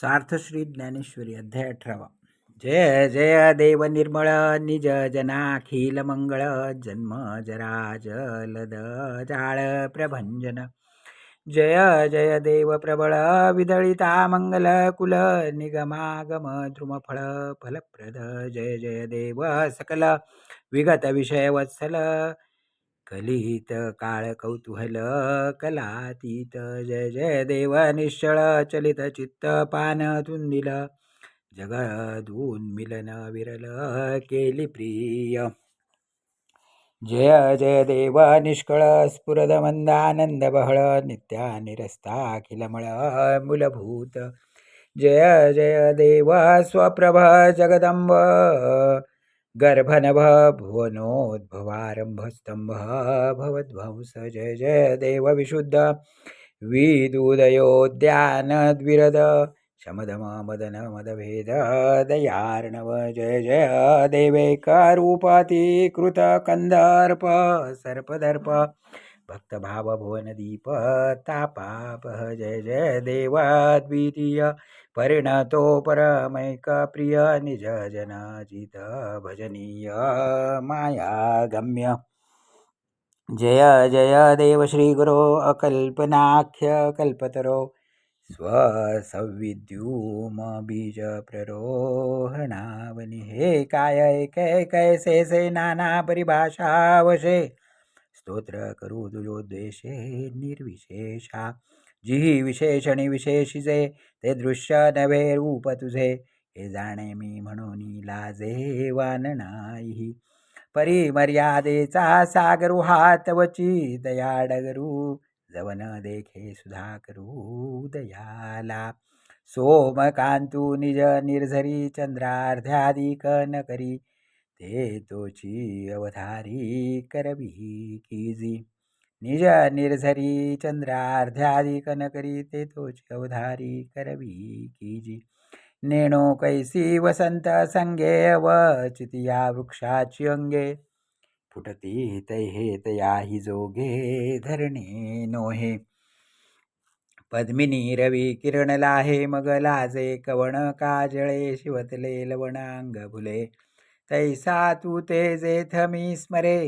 सार्थश्री ज्ञानेश्वरी अध्याय अठरावा. जय जय देव निर्मळ निज जनाखिल मंगळ जन्म जरा जलद जाळ प्रभंजन. जय जय देव प्रबळ विदळिता मंगल कुल निगमागम द्रुमफळ फलप्रद. जय जय देव सकल विगत विषय वत्सल कलित काळ कौतूहल कलातीत. जय जय देव निश्चळ चलित चित्त पान तुंदिल जगदून मिलन विरल केली प्रिय. जय जय देव निष्कळ स्फुरद मंदानंद बहळ नित्या निरस्ता किलमळ मूलभूत. जय जय देव स्वप्रभ जगदंब गर्भनभ भुवनोद्भवारंभस्तंभ भवद्भंस जय जय देव विशुद्ध। विदुदयोद्यानद्विरद। शमदम मदन मदभेद दयार्णव। जय जय देवैकरूपातीकृत कंदर्प सर्पदर्प। भक्तभावभुवनदीपतापापः। जय जय देवाद्वितीय परिणतो परमैकप्रिय परिणतोपरमैकप्रियनिज भजनीय मायागम्य। जय जय देव श्रीगुरो अकल्पनाख्यकल्पतरो स्वसंविद्योम बीजप्ररोहिणावनिःकायैकैकैशे से नानापरिभाषावशे स्तोत्र करू दुयोद्देशे निर्विशेषा जी विशेषणी विशेषिजे ते दृश्य नव्हे रूप तुझे हे जाणे मी म्हणून लाजे वान परी परिमर्यादेचा सागरू हात वची दया डगरू जवन देखे सुधा करू दयाला सोमकांतू निज निर्झरी चंद्रार्ध्यादिक न करी ते तोची अवधारी करवी कीजी. निज निर्झरी चंद्रार्ध्यादी कनकरी ते तोची अवधारी करवी कीजी. नेणो कैसी वसंत संगे वचितिया वृक्षाची अंगे. फुटती तैहे तयाही जोगे धरणे नोहे. पद्मिनी रवी किरण लाहे मग लाजे कवण काजळे शिवतले लवणांग भुले तैसा तू ते जेथ मी स्मरे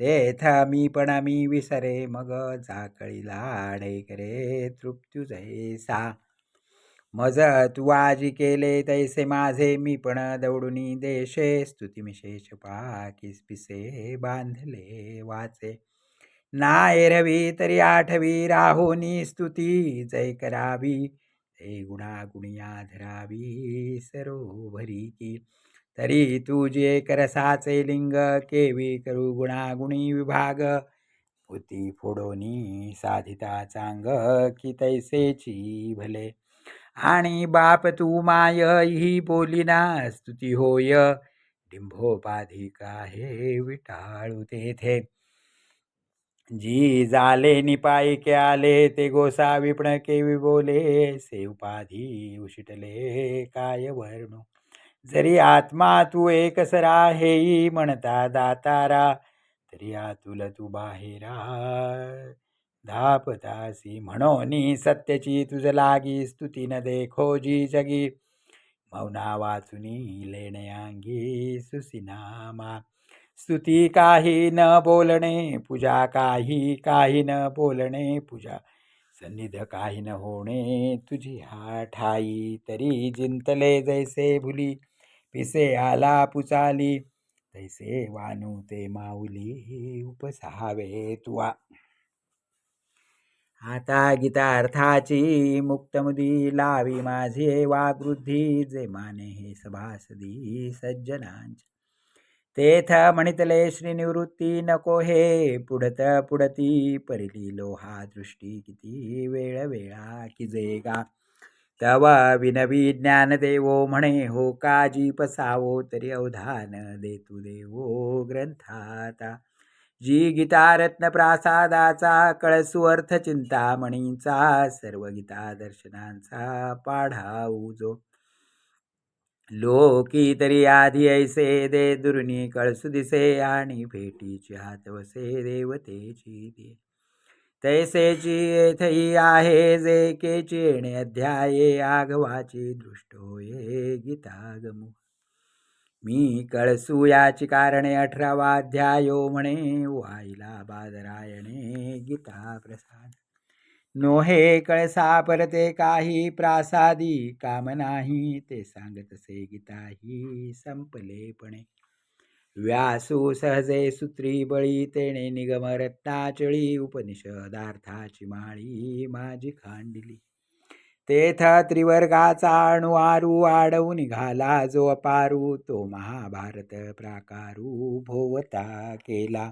तेथ मी पण मी विसरे मग जाकळी लाडे करे तृप्त्यू जैसा. मज तू आजी केले तैसे माझे मी पण दौडूनी देशे स्तुतिमिशेष पाकीस पिसे बांधले वाचे. ना एरवी तरी आठवी राहोनी स्तुती जय करावी ते गुणागुणिया धरावी सरोभरी की. तरी तुझे करसाचे लिंग केवी करू गुणागुणी विभाग. पुती फोडोनी साधिता चांग की तैसेची भले. आणि बाप तू माय ही बोलिना स्तुती होय. डिंभोपाधिका हे विटाळू तेथे? जी जाले निपायके आले ते गोसा विपण केवी बोले. से उपाधी उशिटले काय वर्णू जरी आत्मा तू एकसरा हेई म्हणता दातारा तरी आतुल तू बाहेरा. धापतासी म्हणोनी सत्यची तुझ लागी स्तुती न देखो जी जगी. मौना वाचुनी लेणयांगी सुसिनामा. स्तुती काही न बोलणे पूजा काही काही न बोलणे पूजा सन्निध काही न होणे. तुझी हा ठाई तरी जिंतले जैसे भुली. पिसे आला पुचाली तैसे वानू ते माऊली उपसावे तुवा. आता गीता अर्थाची मुक्तमुदी लावी माझे वागृद्धी जे माने हे सभासदी सज्जनांचे. तेथ म्हणितले श्रीनिवृत्ती नको हे. पुढत पुढती परिली लोहा दृष्टी किती वेळ वेळा की जेगा तव विनवी ज्ञान देवो म्हणे हो काजी पसावो तरी अवधान देतु देवो ग्रंथाता. जी गीता रत्न प्रासादाचा कळसु अर्थ चिंतामणीचा सर्व गीता दर्शनांचा पाढाऊ जो. लोकी तरी आधी ऐसे दे दुर्नी कळसु दिसे आणि भेटीची हात वसे देवतेची दे. तैसेची येथही आहे जे केचेणे अध्याये आघवाची दृष्ट होये गीतागमु। मी कळसू याची कारणे अठरावा अध्यायो म्हणे वाईला बादरायणे गीता प्रसाद नोहे कळसा परते काही प्रासादी काम नाही ते सांगत सांगतसे गीताही संपलेपणे व्यासू सहजे सूत्री बळी तेणे निगम रत्नाचळी उपनिषदार्थाची माळी माझी खांडिली. तेथ त्रिवर्गाचा अणुवारू आडवू निघाला जो अपारू तो महाभारत प्राकारू भोवता केला.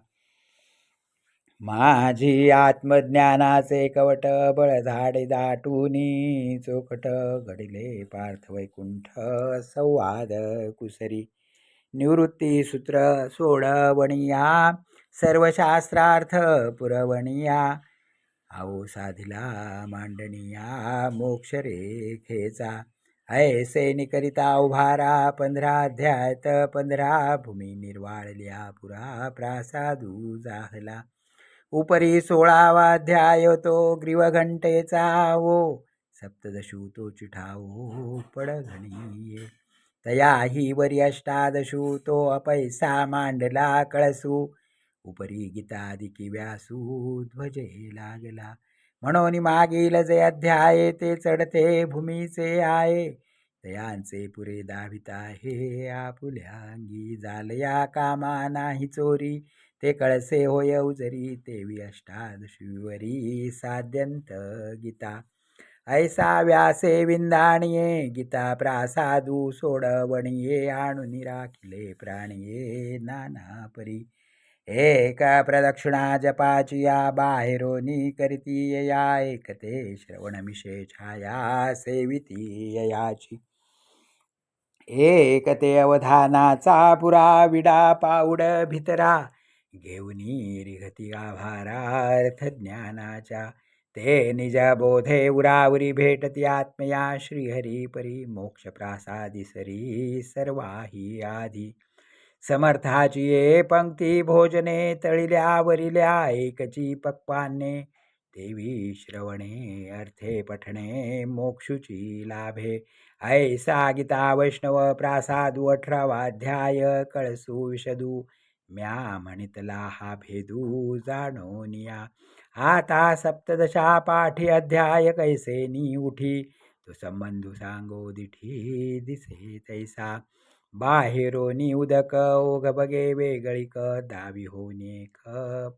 माझी आत्मज्ञानाचे कवट बळझाडे दाटूनी चोखट घडले पार्थ वैकुंठ संवाद कुसरी. निवृत्ती सूत्र सोडवणिया सर्वशास्त्रार्थ पुरवणिया आओ साधिला मांडणिया मोक्ष रेखेचा ऐसे निकरिता उभारा पंधरा अध्यायत पंधरा भूमी निर्वाळल्या पुरा प्रासादू जाहला. उपरी सोळावा अध्याय तो ग्रीवघंटेचा ओ सप्तदशू तो चिठाओ पडघणीये. तया ही वरी अष्टादशू तो अपैसा मांडला कळसू. उपरी गीतादिकी व्यासू ध्वजे लागला. म्हणून मागील जे अध्याय ते चढते भूमीचे आहे तयांचे पुरे दाविता हे आपुल्या अंगी जालया कामा नाही चोरी. ते कळसे होय उजरी तेवी अष्टादशीवरी साध्यंत गीता. ऐसा व्यासे विंदाणिये गीता प्रासादू सोडवणिये आणून राखिले प्राणिये नाना परी. एक प्रदक्षिणा जपाची या बाहेरोनी करती या एकते श्रवणमिषे छाया सेविती ययाची एक ते अवधानाचा पुरा विडा पाऊड भितरा घेऊनी रिघती गाभारार्थ ज्ञानाच्या. ते निज बोधे उरावरी भेटती आत्मया श्रीहरी परी मोक्ष प्रासादी सरी सर्वाही आधी. समर्थाची ये पंक्ती भोजने तळिल्या वरिल्या एकची पक्वाने देवी श्रवणे अर्थे पठणे मोक्षुची लाभे. ऐसा गीता वैष्णव प्रासादू अठरावाध्याय कळसू विशदू म्या म्हणितला हा भेदू जाणोनिया आता सप्तदशा पाठी अध्याय कैसे उठी? तो संबंधू सांगो दिठी दिसे तैसा. बाहेरोनी उदक ओघ बगे वेगळी क दावी होणे ख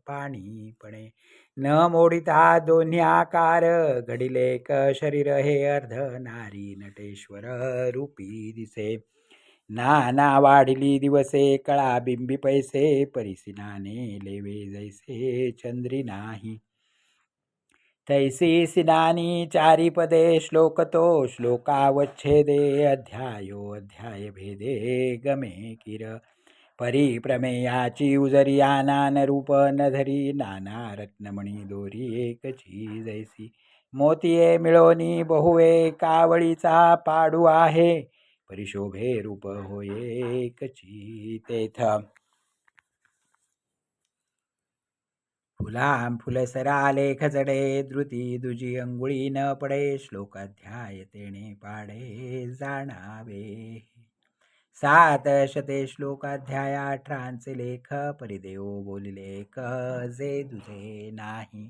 पाणी पणे. न मोडिता दोन्ही आकार घडिले क शरीर हे अर्ध नारी नटेश्वर रूपी दिसे. नाना वाढली दिवसे कळा बिंबी पैसे परिसिनाने लेवे जैसे चंद्री नाही. तैसी सिनानी चारी पदे श्लोक तो श्लोकावच्छेदे अध्यायो अध्याय भेदे गमे किर. परिप्रमेयाची उजरी आनान रूप धरी नाना रत्नमणी दोरी एकची जैसी. मोतीये मिळोनी बहुवे कावळीचा पाडू आहे. परिशोभे रूप होये एकची तेथ फुलां फुलसरा लेख द्रुती दुजी अंगुळी न पडे श्लोकाध्याय तेणे पाडे जाणावे. सात शते श्लोकाध्याय अठरांचे लेख परिदेव बोलिले क जे दुजे नाही.